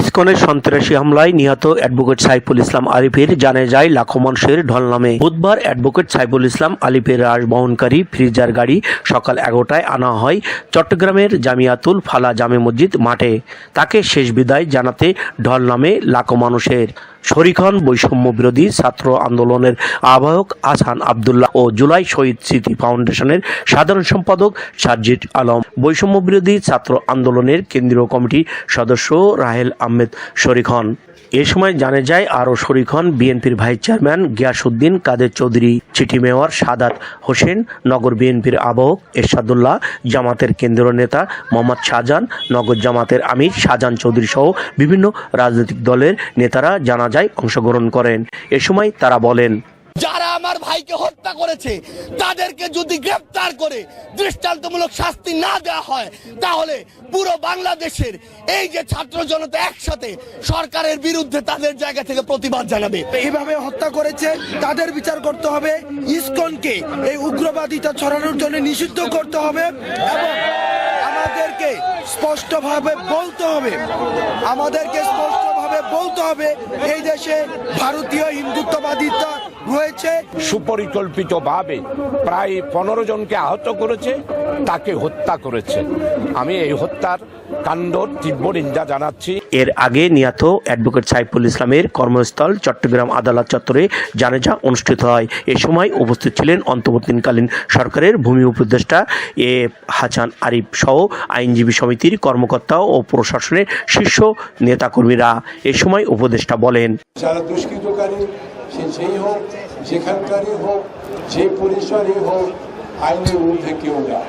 ইসকনের সন্ত্রাসী হামলায় নিহত অ্যাডভোকেট সাইফুল ইসলাম আলিফের জানে যায় লাখো মানুষের ঢল নামে। বুধবার অ্যাডভোকেট সাইফুল ইসলাম আলিফের রাশ বহনকারী ফ্রিজার গাড়ি সকাল এগারোটায় আনা হয় চট্টগ্রামের জামিয়াতুল ফালা জামে মসজিদ মাঠে। তাকে শেষ বিদায় জানাতে ঢল নামে লাখো মানুষের। শরিক হন বৈষম্য বিরোধী ছাত্র আন্দোলনের আহ্বায়ক আসান আবদুল্লাহ ও জুলাই শহীদ স্মৃতি ফাউন্ডেশনের সাধারণ সম্পাদক সাজ্জিদ আলম। বৈষম্য বিরোধী ছাত্র আন্দোলনের কেন্দ্রীয় কমিটির সদস্য রাহেল আহমেদ শরিক হন। এ সময় জানা যায়, আরও শরিক হন বিএনপির ভাইস চেয়ারম্যান গিয়াসউদ্দিন কাদের চৌধুরী, চিঠি মেয়র সাদাত হোসেন, নগর বিএনপির আহ্বায়ক এরশাদুল্লাহ, জামাতের কেন্দ্রীয় নেতা মোহাম্মদ শাহজাহান, নগর জামাতের আমির শাহজাহান চৌধুরী সহ বিভিন্ন রাজনৈতিক দলের নেতারা জানাজায় অংশগ্রহণ করেন। এ সময় তারা বলেন যারা আমার ভাইকে হত্যা করেছে তাদেরকে যদি গ্রেফতার করে দৃষ্টান্তমূলক শাস্তি না দেওয়া হয় তাহলে পুরো বাংলাদেশের এই যে ছাত্র জনতা একসাথে সরকারের বিরুদ্ধে তাদের জায়গা থেকে প্রতিবাদ জানাবে। এইভাবে হত্যা করেছে তাদের বিচার করতে হবে ইসকনকে এই উগ্রবাদিতা ছড়ানোর জন্য নিষিদ্ধ করতে হবে এবং আমাদেরকে স্পষ্টভাবে বলতে হবে। আমাদেরকে বলতে হবে। এই দেশে ভারতীয় হিন্দুত্ববাদিতা রয়েছে সুপরিকল্পিতভাবে প্রায় পনেরো জনকে আহত করেছে তাকে হত্যা করেছে। আমি এই হত্যার কাণ্ড তীব্র নিন্দা জানাচ্ছি। এর আগে নিহত অ্যাডভোকেট সাইফুল ইসলামের কর্মস্থল চট্টগ্রাম আদালত চত্বরে জানাজা অনুষ্ঠিত হয়। এ সময় উপস্থিত ছিলেন অন্তর্বর্তীকালীন সরকারের ভূমি উপদেষ্টা এ হাসান আরিফ সহ আইনজীবী সমিতির কর্মকর্তা ও প্রশাসনের শীর্ষ নেতাকর্মীরা। এ সময় উপদেষ্টা বলেন যারা দুষ্কৃতকারী সে যেই হোক, যেখানকারই হোক, যে পরিসরই হোক, আইনের ঊর্ধ্বে কেউ না।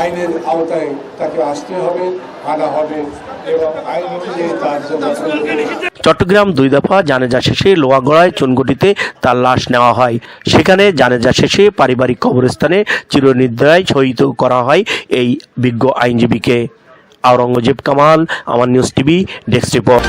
আইনের আওতায় তাকে আসতে হবে, আনা হবে এবং আইন অনুযায়ী তার জন্য চট্টগ্রাম দুই দফা জানেজা শেষে লোয়াগড়ায় চুনগুটিতে তার লাশ নেওয়া হয়। সেখানে জানেজা শেষে পারিবারিক কবরস্থানে চিরনিদ্রায় শহীদ করা হয় এই বিজ্ঞ আইনজীবীকে। আওরঙ্গজেব কামাল, আমার নিউজ টিভি, ডেস্ক রিপোর্ট।